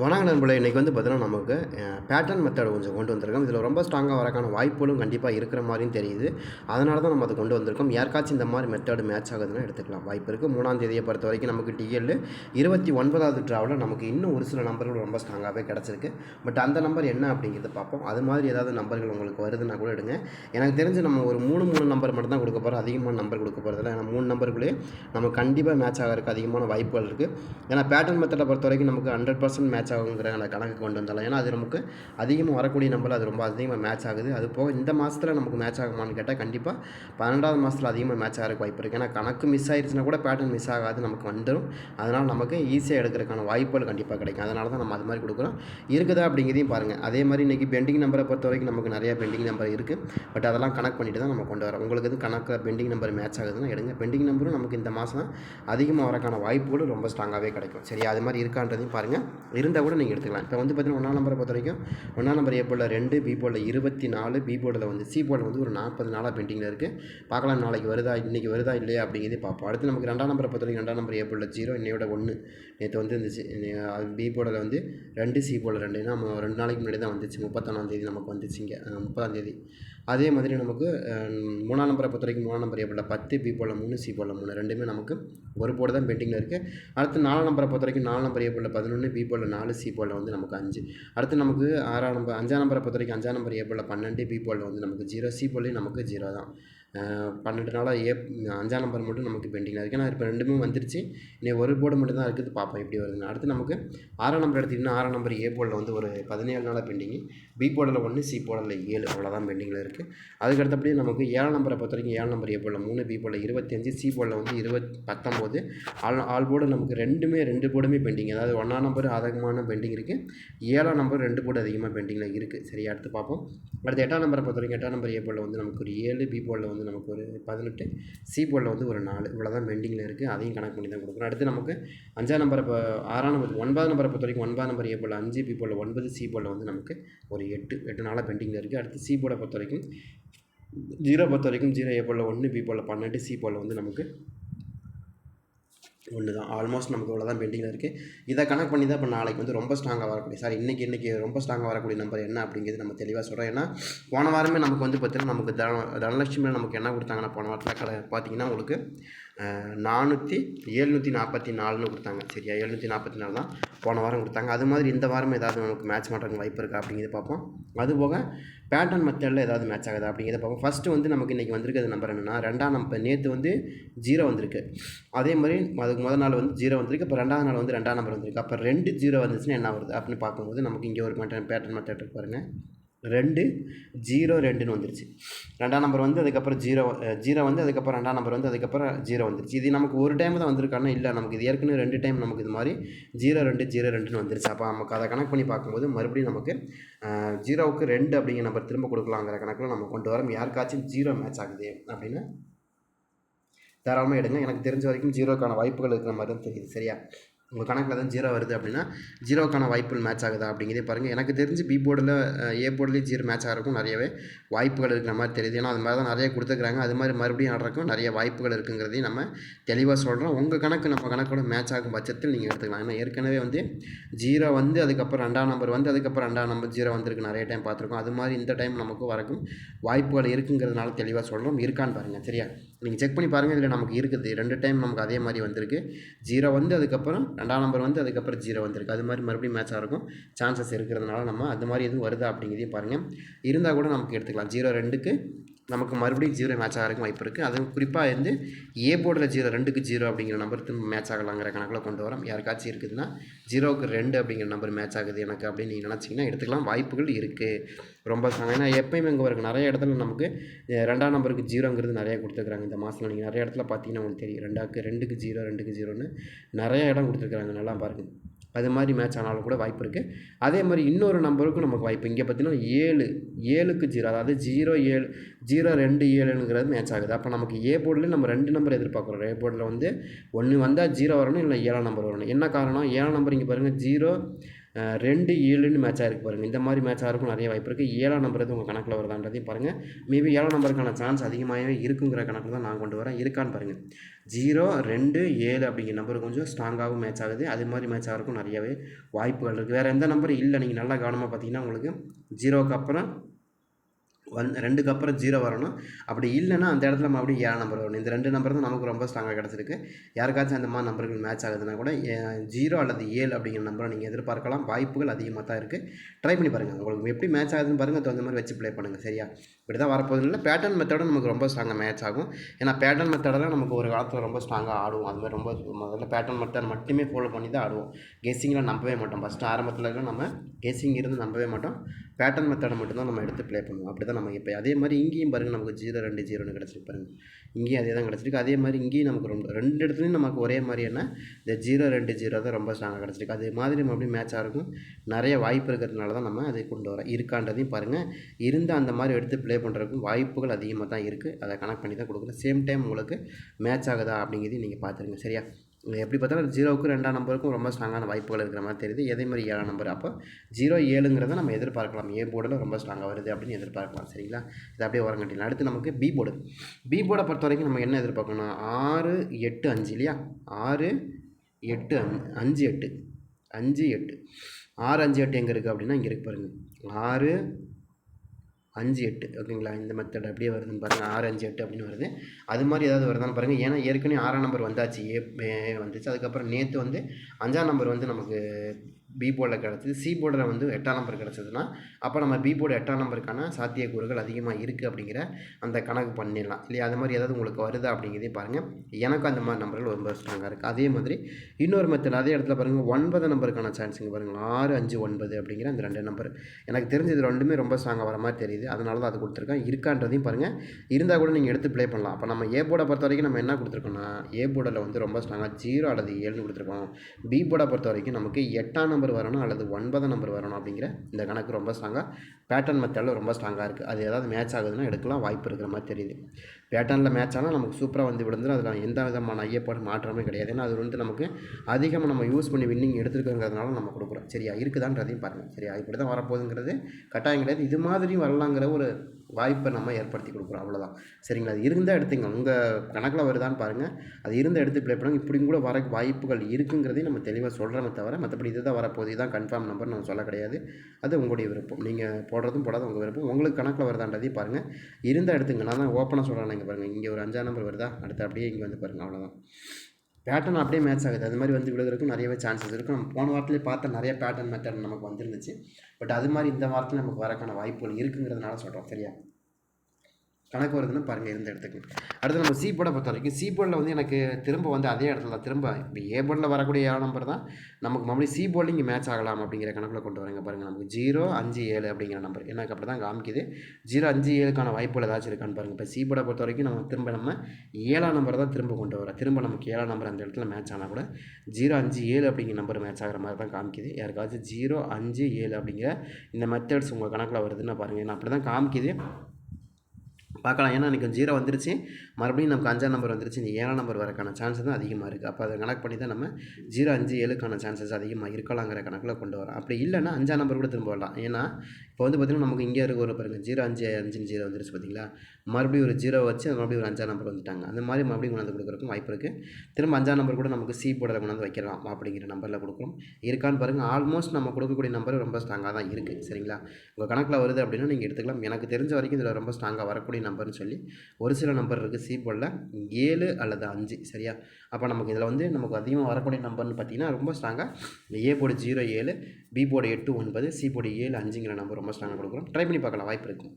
வணக்க நண்பர்களே இன்றைக்கி வந்து பார்த்தீங்கன்னா நமக்கு பேட்டர்ன் மெத்தட் கொஞ்சம் கொண்டு வந்திருக்கோம் இதில் ரொம்ப ஸ்ட்ராங்காக வரக்கான வாய்ப்புகளும் கண்டிப்பாக இருக்கிற மாதிரியும் தெரியுது. அதனால தான் நம்ம அதை கொண்டு வந்திருக்கோம். யாருக்காச்சும் இந்த மாதிரி மெத்தட் மேட்ச் ஆகுதுன்னா எடுத்துக்கலாம். வாய்ப்பு இருக்குது மூணாம் தேதியை பொறுத்த வரைக்கும் நமக்கு டிஎல் இருபத்தி ஒன்பதாவது ட்ராவில் நமக்கு இன்னும் ஒரு சில நம்பர்கள் ரொம்ப ஸ்ட்ராங்காகவே கிடச்சிருக்கு. பட் அந்த நம்பர் என்ன அப்படிங்கிறத பார்ப்போம். அது மாதிரி ஏதாவது நம்பர்கள் உங்களுக்கு வருதுன்னா கூட எடுங்க. எனக்கு தெரிஞ்சு நம்ம ஒரு மூணு மூணு நம்பர் மட்டும் தான் கொடுக்க போகிறோம் அதிகமான நம்பர் கொடுக்க போகிறதில்ல ஏன்னா மூணு நம்பருக்குள்ளேயே நமக்கு கண்டிப்பாக மேட்ச் ஆகிறதுக்கு அதிகமான வாய்ப்புகள் இருக்குது ஏன்னா பேட்டர்ன் மெத்தடை பொறுத்த வரைக்கும் நமக்கு ஹண்ட்ரட் பர்சன்ட் மேட்ச் மேட்ச் ஆகுங்கிற அந்த கணக்கு கொண்டு வந்தாலும். ஏன்னா அது நமக்கு அதிகமாக வரக்கூடிய நம்பர் அது ரொம்ப அதிகமாக மேட்ச் ஆகுது. அது போக இந்த மாதத்தில் நமக்கு மேட்ச் ஆகுமான்னு கேட்டால் கண்டிப்பாக பன்னெண்டாவது மாதத்தில் அதிகமாக மேட்ச் ஆகிறதுக்கு வாய்ப்பு இருக்குது ஏன்னா கணக்கு மிஸ் ஆயிடுச்சுன்னா கூட பேட்டர்ன் மிஸ் ஆகாது நமக்கு வந்துடும் அதனால் நமக்கு ஈஸியாக எடுக்கிறதுக்கான வாய்ப்புகள் கண்டிப்பாக கிடைக்கும். அதனால தான் நம்ம அது மாதிரி கொடுக்குறோம். இருக்குதா அப்படிங்கிறதையும் பாருங்கள் அதே மாதிரி இன்றைக்கி பெண்டிங் நம்பரை பொறுத்த வரைக்கும் நமக்கு நிறைய பெண்டிங் நம்பர் இருக்குது பட் அதெல்லாம் கணக்கு பண்ணிட்டு தான் நம்ம கொண்டு வரோம். உங்களுக்கு எது கணக்கு பெண்டிங் நம்பர் மேட்ச் ஆகுதுன்னா எடுங்க. பெண்டிங் நம்பரும் நமக்கு இந்த மாதம் அதிகமாக வரக்கான வாய்ப்புகளும் ரொம்ப ஸ்ட்ராங்காகவே கிடைக்கும். சரி அது மாதிரி இருக்கான்றதையும் பாருங்கள் இருந்தால் கூட நீங்கள் எடுத்துக்கலாம். இப்போ வந்து பார்த்தீங்கன்னா ஒன்றாம் நம்பரை பொறுத்த வரைக்கும் ஒன்றாம் நம்பர் ஏ போர்டில் ரெண்டு பி போர்டில் இருபத்தி நாலு பி போர்டில் வந்து சி போர்டில் வந்து ஒரு நாற்பது நாளாக பெயிண்டிங்கில் இருக்குது பார்க்கலாம் நாளைக்கு வருதா இன்றைக்கி வருதா இல்லையா அப்படிங்கிறதே பார்ப்போம். அடுத்து நமக்கு ரெண்டாம் நம்பரை பொறுத்த வரைக்கும் ரெண்டாம் நம்பர் ஏ போர்டில் ஜீரோ இன்னையோட ஒன்று நேற்று வந்து இருந்துச்சு. பி போர்டில் வந்து ரெண்டு சி போர்டில் ரெண்டு. நம்ம ரெண்டு நாளைக்கு முன்னாடி தான் வந்துச்சு. முப்பத்தொன்னாம் தேதி நமக்கு வந்துச்சு இங்கே. முப்பதாம் தேதி. அதே மாதிரி நமக்கு மூணாம் நம்பரை பொறுத்த வரைக்கும் மூணாம் நம்பர் எப்படி பத்து பி போல் மூணு சி போல் மூணு ரெண்டுமே நமக்கு ஒரு போர்டு தான் பெண்டிங்கில் இருக்குது அடுத்து நாலாம் நம்பரை பொறுத்த வரைக்கும் நாலு நம்பர் ஏ போல் பதினொன்று பி போல் நாலு சி போல் வந்து நமக்கு அஞ்சு. அடுத்து நமக்கு ஆறாம் நம்பர் அஞ்சாம் நம்பரை பொறுத்த வரைக்கும் அஞ்சாம் நம்பர் ஏ போல் பன்னெண்டு பி போல் வந்து நமக்கு ஜீரோ சி போல்லையும் நமக்கு ஜீரோ தான். பன்னெண்டு நாளாக ஏ அஞ்சாம் நம்பர் மட்டும் நமக்கு பெண்டிங்கில் இருக்குது ஏன்னா இப்போ ரெண்டுமே வந்துருச்சு. இன்னும் ஒரு போர்டு மட்டும் தான் இருக்குது. பார்ப்போம் எப்படி வருதுன்னு. அடுத்து நமக்கு ஆறாம் நம்பர் எடுத்திங்கன்னா ஆறாம் நம்பர் ஏ போர்டில் வந்து ஒரு பதினேழு நாளாக பெண்டிங்கு பி போர்டில் ஒன்று சி போர்டில் ஏழு. அவ்வளோதான் பெண்டிங்கில் இருக்குது அதுக்கு நமக்கு ஏழாம் நம்பரை பொறுத்த வரைக்கும் ஏழாம் நம்பர் ஏ போர்டில் மூணு பி போர்டில் இருபத்தஞ்சு சி போர்டில் வந்து இருபத் பத்தொம்போது ஆல் ஆல் போர்டு நமக்கு ரெண்டுமே ரெண்டு போர்டுமே பெண்டிங் அதாவது ஒன்றாம் நம்பர் அதிகமான பெண்டிங் இருக்குது ஏழாம் நம்பர் ரெண்டு போர்டு அதிகமாக பெண்டிங்கில் இருக்குது சரி அடுத்து பார்ப்போம் அடுத்து எட்டாம் நம்பரை பொறுத்த வரைக்கும் எட்டாம் நம்பர் ஏ போர்டில் வந்து நமக்கு ஒரு ஏழு பி போர்டில் வந்து நமக்கு ஒரு பதினெட்டு சி போர்டில் வந்து ஒரு நாலு இவ்வளோ தான் பெண்டிங்கில் இருக்குது அதையும் கணக்கு பண்ணி தான் கொடுக்குறோம் அடுத்து நமக்கு அஞ்சாம் நம்பரை இப்போ ஆறாம் நம்பர் ஒன்பதாம் நம்பரை பொறுத்த வரைக்கும் ஒன்பதாம் நம்பர் ஏ போல் அஞ்சு பி போல் ஒன்பது சி போல் வந்து நமக்கு ஒரு எட்டு எட்டு நாளாக பெண்டிங்கில் இருக்குது அடுத்து சி போர்டை பொறுத்த வரைக்கும் ஜீரோ பொறுத்த வரைக்கும் ஜீரோ ஏ போல் ஒன்று பி போல் பன்னெண்டு சி போல் வந்து நமக்கு ஒன்று தான். ஆல்மோஸ்ட் நமக்கு இவ்வளோ தான் பெண்டிங்கில் இருக்குது இதை கணக்கு பண்ணி தான் இப்போ நாளைக்கு வந்து ரொம்ப ஸ்ட்ராங்காக வரக்கூடிய சார் இன்றைக்கி இன்றைக்கி ரொம்ப ஸ்ட்ராங்காக வரக்கூடிய நம்பர் என்ன அப்படிங்கிறது நம்ம தெளிவாக சொல்கிறோம் ஏன்னா போன வாரமே நமக்கு வந்து பார்த்திங்கன்னா நமக்கு தன தனலட்சுமியில் நமக்கு என்ன கொடுத்தாங்கன்னா போன வாரத்தில் கடை பார்த்தீங்கன்னா உங்களுக்கு நானூற்றி ஏழ்நூற்றி நாற்பத்தி நாலுன்னு கொடுத்தாங்க. சரியா? எழுநூற்றி நாற்பத்தி நாலு தான் போன வாரம் கொடுத்தாங்க. அது மாதிரி இந்த வாரம் ஏதாவது நமக்கு மேட்ச் பண்ணுறதுக்கு வாய்ப்பு இருக்கா அப்படிங்கிறத பார்ப்போம். அதுபோக பேட்டர்ன் மெத்தடில் ஏதாவது மேட்ச் ஆகுதா அப்படிங்கிறத பார்ப்போம். ஃபஸ்ட்டு வந்து நமக்கு இன்றைக்கி வந்திருக்கிறது நம்பர் என்னென்னா ரெண்டாம் நம்பர் நேற்று வந்து ஜீரோ வந்திருக்கு. அதே மாதிரி அதுக்கு முதல் நாள் வந்து ஜீரோ வந்திருக்கு. இப்போ ரெண்டாவது நாள் வந்து ரெண்டாம் நம்பர் வந்திருக்கு. அப்போ ரெண்டு ஜீரோ வந்துச்சுன்னா என்ன வருது அப்படின்னு பார்க்கும்போது நமக்கு இங்கே ஒரு பேட்டர்ன் பேட்டர்ன் மெத்தட் இருக்கு பாருங்கள் ரெண்டு ஜீரோ ரெண்டுன்னு வந்துருச்சு. ரெண்டாம் நம்பர் வந்து அதுக்கப்புறம் ஜீரோ ஜீரோ வந்து அதுக்கப்புறம் ரெண்டாம் நம்பர் வந்து அதுக்கப்புறம் ஜீரோ வந்துருச்சு. இது நமக்கு ஒரு டைம் தான் வந்திருக்கானா இல்லை நமக்கு இது ஏற்கனவே ரெண்டு டைம் நமக்கு இது மாதிரி ஜீரோ ரெண்டு ஜீரோ ரெண்டுன்னு வந்துருச்சு. அப்போ நமக்கு அதை கணக்கு பண்ணி பார்க்கும்போது மறுபடியும் நமக்கு ஜீரோவுக்கு ரெண்டு அப்படிங்கிற நம்பர் திரும்ப கொடுக்கலாங்கிற கணக்கில் நம்ம கொண்டு வரோம். யாருக்காச்சும் ஜீரோ மேட்ச் ஆகுது அப்படின்னு தாராளமாக எடுங்க. எனக்கு தெரிஞ்ச வரைக்கும் ஜீரோக்கான வாய்ப்புகள் இருக்கிற மாதிரி தான் தெரியுது. சரியா? உங்கள் கணக்கில் தான் ஜீரோ வருது அப்படின்னா ஜீரோக்கான வாய்ப்புகள் மேட்ச் ஆகுதா அப்படிங்கிறதே பாருங்கள் எனக்கு தெரிஞ்சு பி போர்டில் ஏ போர்டிலேயே ஜீரோ மேட்ச் ஆகிறக்கும் நிறையவே வாய்ப்புகள் இருக்கிற மாதிரி தெரியுது. ஏன்னா அது மாதிரி தான் நிறைய கொடுத்துருக்குறாங்க அது மாதிரி மறுபடியும் ஆடுறக்கும் நிறைய வாய்ப்புகள் இருக்குங்கிறதையும் நம்ம தெளிவாக சொல்கிறோம் உங்கள் கணக்கு நம்ம கணக்கோட மேட்ச் ஆகும் பட்சத்தில் நீங்கள் எடுத்துக்கலாம். ஏன்னா ஏற்கனவே வந்து ஜீரோ வந்து அதுக்கப்புறம் ரெண்டாம் நம்பர் வந்து அதுக்கப்புறம் ரெண்டாம் நம்பர் ஜீரோ வந்திருக்கு. நிறைய டைம் பார்த்துருக்கோம். அது மாதிரி இந்த டைம் நமக்கு வரக்கும் வாய்ப்புகள் இருக்குங்கிறதுனால தெளிவாக சொல்கிறோம் இருக்கான்னு பாருங்கள் சரியா? நீங்கள் செக் பண்ணி பாருங்கள் இதில் நமக்கு இருக்குது. ரெண்டு டைம் நமக்கு அதே மாதிரி வந்திருக்கு. ஜீரோ வந்து அதுக்கப்புறம் ரெண்டாம் நம்பர் வந்து அதுக்கப்புறம் ஜீரோ வந்திருக்கு. அது மாதிரி மறுபடியும் மேட்ச் ஆகும் சான்சஸ் இருக்கிறதுனால நம்ம அது மாதிரி எதுவும் வருதா அப்படிங்கிறதையும் பாருங்கள் இருந்தால் கூட நமக்கு எடுத்துக்கலாம். ஜீரோ ரெண்டுக்கு நமக்கு மறுபடியும் ஜீரோ மேட்ச் ஆகிறதுக்கு வாய்ப்பு இருக்குது அதுவும் குறிப்பாக இருந்து ஏ போர்டில் ஜீரோ ரெண்டுக்கு ஜீரோ அப்படிங்கிற நம்பர் திரும்ப மேட்ச் ஆகலாங்கிற கணக்கில் கொண்டு வரோம். யாருக்காச்சும் இருக்குதுன்னா ஜீரோவுக்கு ரெண்டு அப்படிங்கிற நம்பர் மேட்ச் ஆகுது எனக்கு அப்படின்னு நீங்கள் நினச்சிங்கன்னா எடுத்துக்கலாம். வாய்ப்புகள் இருக்குது ரொம்ப ஏன்னா எப்பயுமே இங்கே இருக்குது நிறைய இடத்துல நமக்கு ரெண்டாம் நம்பருக்கு ஜீரோங்கிறது நிறையா கொடுத்துருக்குறாங்க. இந்த மாதத்தில் நீங்கள் நிறைய இடத்துல பார்த்தீங்கன்னா உங்களுக்கு தெரியும். ரெண்டாக்கு ரெண்டுக்கு ஜீரோ ரெண்டுக்கு ஜீரோன்னு நிறைய இடம் கொடுத்துருக்குறாங்க. நல்லா பாருங்கள் அது மாதிரி மேட்ச் ஆனாலும் கூட வாய்ப்பு இருக்குது அதே மாதிரி இன்னொரு நம்பருக்கும் நமக்கு வாய்ப்பு. இங்கே பார்த்தீங்கன்னா ஏழு ஏழுக்கு ஜீரோ அதாவது ஜீரோ ஏழு ஜீரோ ரெண்டு ஏழுங்கிறது மேட்ச் ஆகுது. அப்போ நமக்கு ஏ போர்டில் நம்ம ரெண்டு நம்பர் எதிர்பார்க்குறோம். ஏ போர்டில் வந்து ஒன்று வந்தால் ஜீரோ வரணும் இல்லை ஏழாம் நம்பர் வரணும். என்ன காரணம்? ஏழாம் நம்பர் இங்கே பாருங்கள் ஜீரோ ரெண்டு ஏழுன்னு மேட்சாக இருக்குது பாருங்கள் இந்த மாதிரி மேட்ச் ஆகிறக்கும் நிறைய வாய்ப்பு இருக்குது ஏழாம் நம்பர் உங்கள் கணக்கில் வருதான்றதையும் பாருங்கள் மேபி ஏழாம் நம்பருக்கான சான்ஸ் அதிகமாகவே இருக்குங்கிற கணக்கில் தான் நான் கொண்டு வரேன். இருக்கான்னு பாருங்கள் ஜீரோ ரெண்டு ஏழு அப்படிங்கிற நம்பர் கொஞ்சம் ஸ்ட்ராங்காகவும் மேட்ச் ஆகுது. அது மாதிரி மேட்ச் ஆகிறக்கும் நிறையவே வாய்ப்புகள் இருக்குது வேறு எந்த நம்பர் இல்லை. நீங்கள் நல்லா கவனமாக பார்த்தீங்கன்னா உங்களுக்கு ஜீரோக்கு அப்புறம் ஒன் ரெண்டுக்கு அப்புறம் ஜீரோ வரணும். அப்படி இல்லைன்னா அந்த இடத்துல மறுபடியும் ஏழு நம்பர் வரணும். இந்த ரெண்டு நம்பர் தான் நமக்கு ரொம்ப ஸ்ட்ராங்காக கிடச்சிருக்கு. யாருக்காச்சும் அந்த மாதிரி நம்பர்கள் மேட்ச் ஆகுதுன்னா கூட ஜீரோ அல்லது ஏழு அப்படிங்கிற நம்பரை நீங்கள் எதிர்பார்க்கலாம். வாய்ப்புகள் அதிகமாக தான் இருக்குது ட்ரை பண்ணி பாருங்கள் உங்களுக்கு எப்படி மேட்ச் ஆகுதுன்னு பாருங்கள் தகுந்த மாதிரி வச்சு ப்ளே பண்ணுங்கள் சரியா? இப்படி தான் வரப்போகுது. இல்லை பேட்டர்ன் மெத்தடும் நமக்கு ரொம்ப ஸ்ட்ராங்காக மேட்ச் ஆகும். ஏன்னா பேட்டர்ன் தான் நமக்கு ஒரு காலத்தில் ரொம்ப ஸ்ட்ராங்காக ஆடுவோம். அது மாதிரி ரொம்ப முதல்ல பேட்டர்ன் மெத்தட் மட்டுமே ஃபாலோ பண்ணி தான் ஆடுவோம். கெஸ்ஸிங்கில் நம்பவே மாட்டோம். ஃபஸ்ட்டு ஆரம்பத்தில் நம்ம கெஸ்ஸிங் இருந்து நம்பவே மாட்டோம். பேட்டர்ன் மெத்தடை மட்டும்தான் நம்ம எடுத்து ப்ளே பண்ணுவோம். அப்படி தான் நம்ம இப்போ அதே மாதிரி இங்கேயும் பாருங்கள் நமக்கு ஜீரோ ரெண்டு ஜீரோன்னு கிடச்சிருக்கு பாருங்கள் இங்கேயும் அதே தான் கிடச்சிருக்கு. அதே மாதிரி இங்கேயும் நமக்கு ரொம்ப ரெண்டு இடத்துலையும் நமக்கு ஒரே மாதிரி என்ன? இந்த ஜீரோ ரெண்டு ஜீரோ தான் ரொம்ப ஸ்ட்ராங்காக கிடச்சிருக்கு. அது மாதிரி மறுபடியும் மேட்சாக இருக்கும். நிறைய வாய்ப்பு இருக்கிறதுனால தான் நம்ம அதை கொண்டு வரோம் இருக்கான்றதையும் பாருங்கள் இருந்து அந்த மாதிரி எடுத்து ப்ளே பண்ணுறதுக்கும் வாய்ப்புகள் அதிகமாக தான் இருக்குது அதை கனெக்ட் பண்ணி தான் கொடுக்குறோம் சேம் டைம் உங்களுக்கு மேட்ச் ஆகுதா அப்படிங்கிறதையும் நீங்கள் பார்த்துருங்க. சரியா? எப்படி பார்த்தாலும் ஜீரோவுக்கு ரெண்டாம் நம்பருக்கும் ரொம்ப ஸ்ட்ராங்கான வாய்ப்புகள் இருக்கிற மாதிரி தெரியுது. அதே மாதிரி ஏழாம் நம்பர். அப்போ ஜீரோ ஏழுங்கிறத நம்ம எதிர்பார்க்கலாம். ஏ போர்டில் ரொம்ப ஸ்ட்ராங்காக வருது அப்படின்னு எதிர்பார்க்கலாம். சரிங்களா? இது அப்படியே வரங்கட்டிலாம் அடுத்து நமக்கு பி போர்டு பி போர்டை பொறுத்த வரைக்கும் நம்ம என்ன எதிர்பார்க்கணும் ஆறு எட்டு அஞ்சு இல்லையா? ஆறு எட்டு அஞ்சு அஞ்சு எட்டு. அஞ்சு எட்டு. ஆறு அஞ்சு எட்டு எங்கே இருக்குது அப்படின்னா இங்கே இருக்கு பாருங்கள் ஆறு அஞ்சு எட்டு ஓகேங்களா? இந்த மெத்தட் அப்படியே வருதுன்னு பாருங்கள் ஆறு அஞ்சு எட்டு அப்படின்னு வருது. அது மாதிரி ஏதாவது வருதான்னு பாருங்கள் ஏன்னா ஏற்கனவே ஆறாம் நம்பர் வந்தாச்சு. ஏ வந்துச்சு. அதுக்கப்புறம் நேற்று வந்து அஞ்சாம் நம்பர் வந்து நமக்கு பி போர்டில் கிடச்சிது. சி போர்டில் வந்து எட்டாம் நம்பர் கிடச்சதுன்னா அப்போ நம்ம பி போர்டு எட்டாம் நம்பருக்கான சாத்தியக்கூறுகள் அதிகமாக இருக்குது அப்படிங்கிற அந்த கணக்கு பண்ணிடலாம். இல்லையா? அது மாதிரி ஏதாவது உங்களுக்கு வருதா அப்படிங்கிறதையும் பாருங்கள் எனக்கும் அந்த மாதிரி நம்பர்கள் ரொம்ப ஸ்ட்ராங்காக இருக்குது அதே மாதிரி இன்னொரு மெத்தட் அதே இடத்துல பாருங்கள் ஒன்பது நம்பருக்கான சான்ஸுங்க பாருங்கள் ஆறு அஞ்சு ஒன்பது அப்படிங்கிற அந்த ரெண்டு நம்பர் எனக்கு தெரிஞ்சது ரெண்டுமே ரொம்ப ஸ்ட்ராங்காக வர மாதிரி தெரியுது. அதனால தான் அது கொடுத்துருக்கேன். இருக்கான்றதையும் பாருங்கள் இருந்தால் கூட நீங்கள் எடுத்து ப்ளே பண்ணலாம். அப்போ நம்ம ஏ போர்டை பொறுத்த வரைக்கும் நம்ம என்ன கொடுத்துருக்கோம்னா ஏ போர்டில் வந்து ரொம்ப ஸ்ட்ராங்காக ஜீரோ அல்லது ஏழுன்னு கொடுத்துருக்கோம். பி போர்டை பொறுத்த வரைக்கும் நமக்கு எட்டாம் நம்பர் வரணும் அல்லது ஒன்பது நம்பர் வரணும் அப்படிங்கிற இந்த கணக்கு ரொம்ப ஸ்ட்ராங்காக பேட்டர்ன் மெத்தடில் ரொம்ப ஸ்ட்ராங்காக இருக்குது அது ஏதாவது மேட்ச் ஆகுதுன்னா எடுக்கலாம் வாய்ப்பு இருக்கிற மாதிரி தெரியுது. பேட்டர்னில் மேட்ச் ஆனால் நமக்கு சூப்பராக வந்து விழுந்துடும் அதில் எந்த விதமான ஐயப்பாடு மாற்றமே கிடையாது. ஏன்னா அது வந்து நமக்கு அதிகமாக நம்ம யூஸ் பண்ணி வின்னிங் எடுத்துருக்கோங்கிறதுனால நம்ம கொடுக்குறோம். சரியா இருக்குதான்றதையும் பாருங்கள் சரியா? இப்படி தான் வரப்போகுதுங்கிறது கட்டாயம் கிடையாது. இது மாதிரியும் வரலாங்கிற ஒரு வாய்ப்பை நம்ம ஏற்படுத்தி கொடுக்குறோம் அவ்வளோதான் சரிங்களா? அது இருந்தால் எடுத்துங்க. உங்கள் கணக்கில் வருதான்னு பாருங்கள் அது இருந்தால் எடுத்து ப்ளே பண்ணுங்க. இப்படியும் கூட வர வாய்ப்புகள் இருக்குங்கிறதையும் நம்ம தெளிவாக சொல்கிறோமே தவிர மற்றபடி இது தான் வரப்போகுது. இதுதான் கன்ஃபார்ம் நம்பர் நம்ம சொல்ல கிடையாது. அது உங்களுடைய விருப்பம். நீங்கள் போடுறதும் போடாத உங்கள் விருப்பம். உங்களுக்கு கணக்கில் வருதான்றதையும் பாருங்கள் இருந்தால் எடுத்துங்க. நான் தான் ஓப்பனாக சொல்கிறேன் இங்கே பாருங்கள் இங்கே ஒரு அஞ்சாம் நம்பர் வருதா? அடுத்து அப்படியே இங்கே வந்து பாருங்கள் அவ்வளோதான் பேட்டர்ன் அப்படியே மேட்ச் ஆகுது. அது மாதிரி வந்து விழுகிறதுக்கும் நிறையவே சான்சஸ் இருக்கும் நம்ம போன வாரத்திலே பார்த்த நிறைய பேட்டர்ன் மெத்தட் நமக்கு வந்துருந்துச்சு. பட் அது மாதிரி இந்த வாரத்தில் நமக்கு வரக்கான வாய்ப்புகள் இருக்குங்கிறதுனால சொல்கிறோம் சரியா? கணக்கு வருதுன்னு பாருங்கள் இருந்த இடத்துக்கு. அடுத்து நம்ம சி போர்டை பொறுத்த வரைக்கும் சி போர்டில் வந்து எனக்கு திரும்ப வந்து அதே இடத்துல தான் திரும்ப இப்போ ஏ போர்டில் வரக்கூடிய ஏழு நம்பர் தான் நமக்கு மறுபடியும் சி போர்டில் இங்கே மேட்ச் ஆகலாம் அப்படிங்கிற கணக்கில் கொண்டு வரேங்க பாருங்கள் நமக்கு ஜீரோ அஞ்சு ஏழு அப்படிங்கிற நம்பர் எனக்கு அப்படி தான் காமிக்குது. ஜீரோ அஞ்சு ஏழுக்கான வாய்ப்புகள் ஏதாச்சும் இருக்கான்னு பாருங்கள் இப்போ சி போர்டை பொறுத்த வரைக்கும் நம்ம திரும்ப நம்ம ஏழாம் நம்பர் தான் திரும்ப கொண்டு வரோம் திரும்ப நமக்கு ஏழாம் நம்பர் அந்த இடத்துல மேட்ச் ஆனால் கூட ஜீரோ அஞ்சு ஏழு அப்படிங்கிற நம்பர் மேட்ச் ஆகிற மாதிரி தான் காமிக்குது. யாருக்காச்சும் ஜீரோ அஞ்சு ஏழு அப்படிங்கிற இந்த மெத்தட்ஸ் உங்கள் கணக்கில் வருதுன்னு பாருங்கள் ஏன்னா அப்படி தான் காமிக்குது. பார்க்கலாம். ஏன்னா எனக்கு ஜீரோ வந்துருச்சு. மறுபடியும் நமக்கு அஞ்சாம் நம்பர் வந்துருச்சு. இந்த ஏழாம் நம்பர் வரக்கான சான்சஸ் தான் அதிகமாக இருக்குது அப்போ அதை கணக்கு பண்ணி தான் நம்ம ஜீரோ அஞ்சு ஏழுக்கான சான்சஸ் அதிகமாக இருக்கலாங்கிற கணக்கில் கொண்டு வரோம். அப்படி இல்லைன்னா அஞ்சாம் நம்பர் கூட திரும்ப வரலாம். ஏன்னா இப்போ வந்து பார்த்திங்கன்னா நமக்கு இங்கே இருக்க ஒரு பாருங்கள் ஜீரோ அஞ்சு அஞ்சுன்னு ஜீரோ வந்துருச்சு பார்த்தீங்களா மறுபடியும் ஒரு ஜீரோ வச்சு மறுபடியும் ஒரு அஞ்சாம் நம்பர் வந்துட்டாங்க. அந்த மாதிரி மறுபடியும் கொண்டாந்து கொடுக்குறக்கும் வாய்ப்பு இருக்குது திரும்ப அஞ்சாம் நம்பர் கூட நமக்கு சி போர்டில் கொண்டாந்து வைக்கலாம் அப்படிங்கிற நம்பரில் கொடுக்குறோம். இருக்கான்னு பாருங்கள் ஆல்மோஸ்ட் நம்ம கொடுக்கக்கூடிய நம்பர் ரொம்ப ஸ்ட்ராங்காக தான் இருக்குது சரிங்களா? உங்கள் கணக்கில் வருது அப்படின்னா நீங்கள் எடுத்துக்கலாம். எனக்கு தெரிஞ்ச வரைக்கும் இதில் ரொம்ப ஸ்ட்ராங்காக வரக்கூடிய நம்பர்னு சொல்லி ஒரு சில நம்பர் இருக்குது சி போர்டில் ஏழு அல்லது அஞ்சு சரியா? அப்போ நமக்கு இதில் வந்து நமக்கு அதிகமாக வரக்கூடிய நம்பர்னு பார்த்தீங்கன்னா ரொம்ப ஸ்ட்ராங்காக ஏ போடு ஜீரோ ஏழு பி போடு எட்டு ஒன்பது சி போடு ஏழு அஞ்சுங்கிற நம்பர் ரொம்ப ஸ்ட்ராங்காக கொடுக்குறோம். ட்ரை பண்ணி பார்க்கலாம் வாய்ப்பு இருக்கும்.